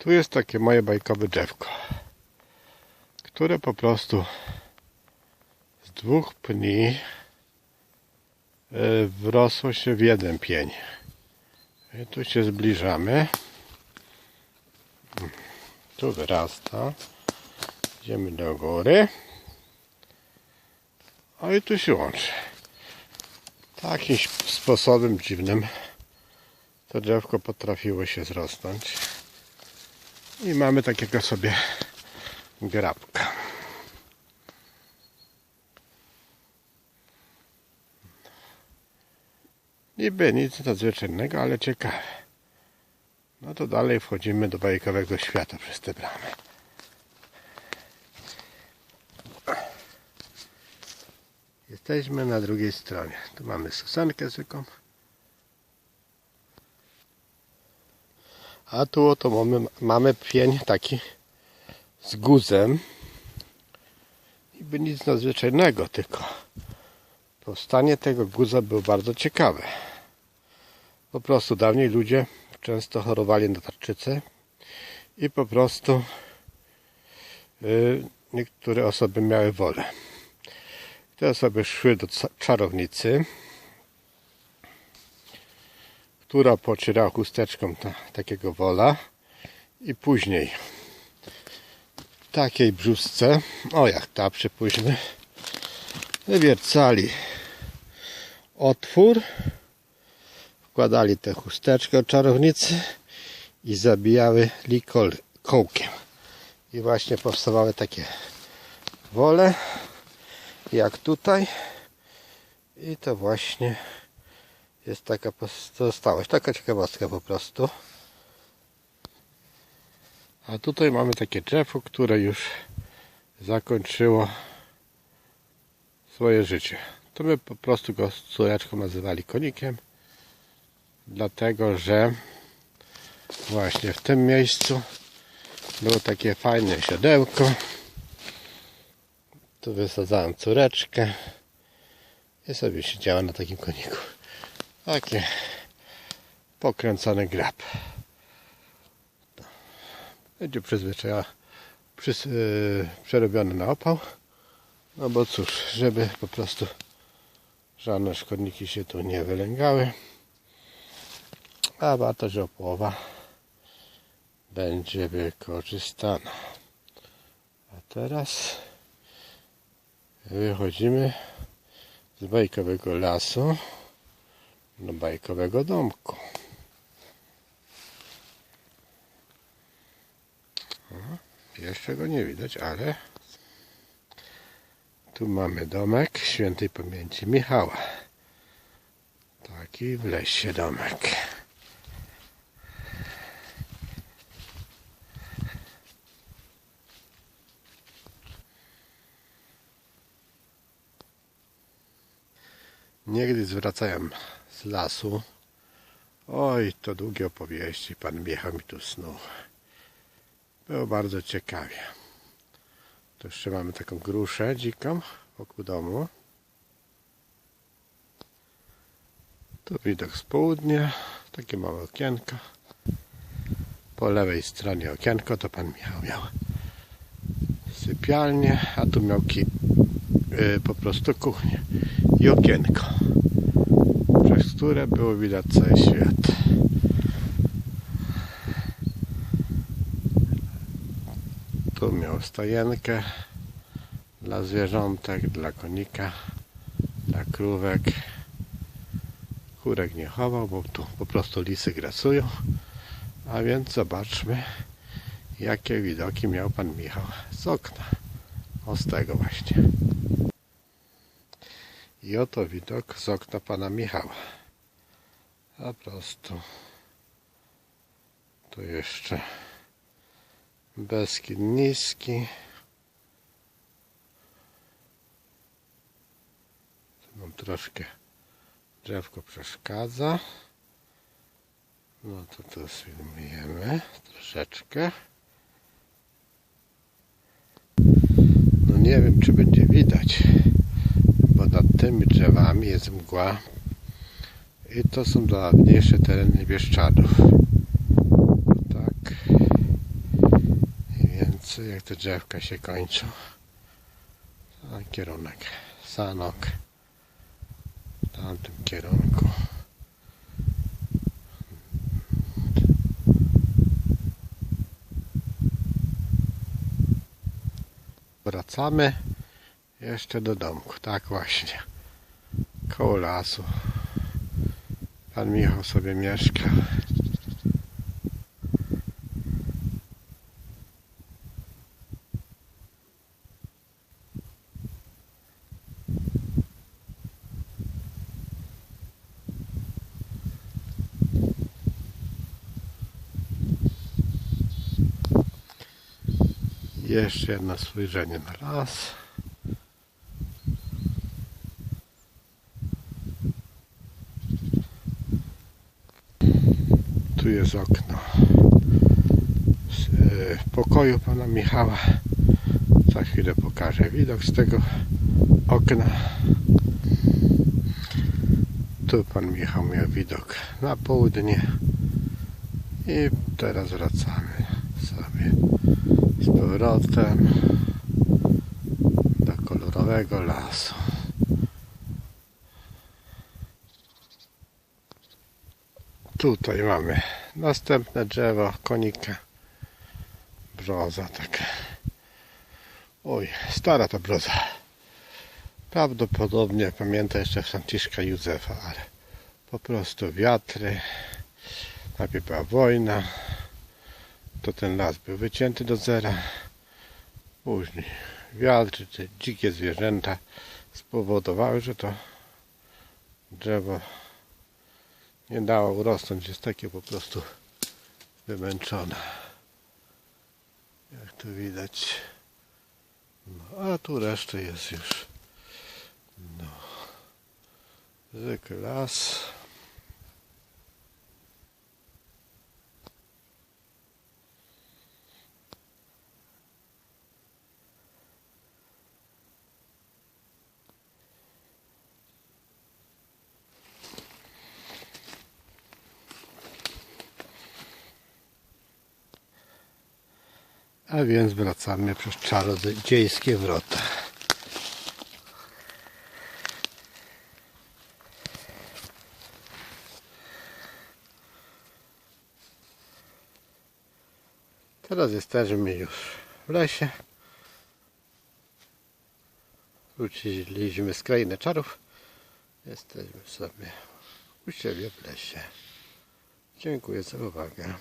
Tu jest takie moje bajkowe drzewko, które po prostu z dwóch pni e, wrosło się w jeden pień. I tu się zbliżamy. Tu wyrasta. Idziemy do góry. O i tu się łączy. Takim sposobem dziwnym to drzewko potrafiło się zrosnąć. I mamy takiego sobie grabka. Niby nic nadzwyczajnego, ale ciekawe. No to dalej wchodzimy do bajkowego świata przez te bramy. Jesteśmy na drugiej stronie. Tu mamy susankę zwykłą. A tu oto mamy, mamy pień taki z guzem. Niby nic nadzwyczajnego, tylko powstanie tego guza było bardzo ciekawe. Po prostu dawniej ludzie często chorowali na tarczycę i po prostu y, niektóre osoby miały wolę. Te osoby szły do czarownicy, która pocierała chusteczką ta, takiego wola i później w takiej brzusce, o jak ta przypuśćmy, wywiercali otwór, wkładali tę chusteczkę od czarownicy i zabijały likol kołkiem. I właśnie powstawały takie wole, jak tutaj. I to właśnie jest taka pozostałość, taka ciekawostka po prostu. A tutaj mamy takie drzewo, które już zakończyło swoje życie. To my po prostu go z córeczką nazywali konikiem, dlatego że właśnie w tym miejscu było takie fajne siodełko. Tu wysadzałem córeczkę i sobie siedziała na takim koniku. Takie pokręcony grab. Będzie przyzwyczajony, przys, yy, przerobiony na opał. No bo cóż, żeby po prostu żadne szkodniki się tu nie wylęgały. A wartość opłowa będzie wykorzystana. A teraz wychodzimy z bajkowego lasu do bajkowego domku. O, jeszcze go nie widać, ale tu mamy domek świętej pamięci Michała. Taki w lesie domek. Niegdyś zwracają z lasu. Oj, to długie opowieści. Pan Michał mi tu snuł. Było bardzo ciekawie. Tu jeszcze mamy taką gruszę dziką wokół domu. Tu widok z południa. Takie małe okienko. Po lewej stronie okienko to pan Michał miał sypialnię, a tu miał ki, yy, po prostu kuchnię i okienko, przez które było widać cały świat. Tu miał stojenkę dla zwierzątek, dla konika, dla krówek. Kurek nie chował, bo tu po prostu lisy grasują. A więc zobaczmy, jakie widoki miał pan Michał z okna. O z tego właśnie. I oto widok z okna pana Michała. Po prostu. Tu jeszcze Beskid niski. Tu nam troszkę drzewko przeszkadza. No to to sfilmujemy troszeczkę. No nie wiem czy będzie widać, nad tymi drzewami jest mgła i to są dawniejsze tereny Bieszczadów. Tak. Patrzcie jak te drzewka się kończą. Ten kierunek. Sanok. W tamtym kierunku. Wracamy jeszcze do domku. Tak właśnie. Koło lasu. Pan Michał sobie mieszka. Jeszcze jedno spojrzenie na las. Okno z e, pokoju pana Michała. Za chwilę pokażę widok z tego okna. Tu pan Michał miał widok na południe. I teraz wracamy sobie z powrotem do kolorowego lasu. Tutaj mamy następne drzewo, konika, brzoza taka. Oj, stara ta brzoza. Prawdopodobnie pamięta jeszcze Franciszka Józefa, ale po prostu wiatry. Najpierw była wojna, to ten las był wycięty do zera. Później wiatry czy dzikie zwierzęta spowodowały, że to drzewo nie dało urosnąć. Jest takie po prostu wymęczone. Jak tu widać. No, a tu reszta jest już. No. Zwykły las. A więc wracamy przez czarodziejskie wrota. Teraz jesteśmy już w lesie. Wróciliśmy z krainy czarów. Jesteśmy sobie u siebie w lesie. Dziękuję za uwagę.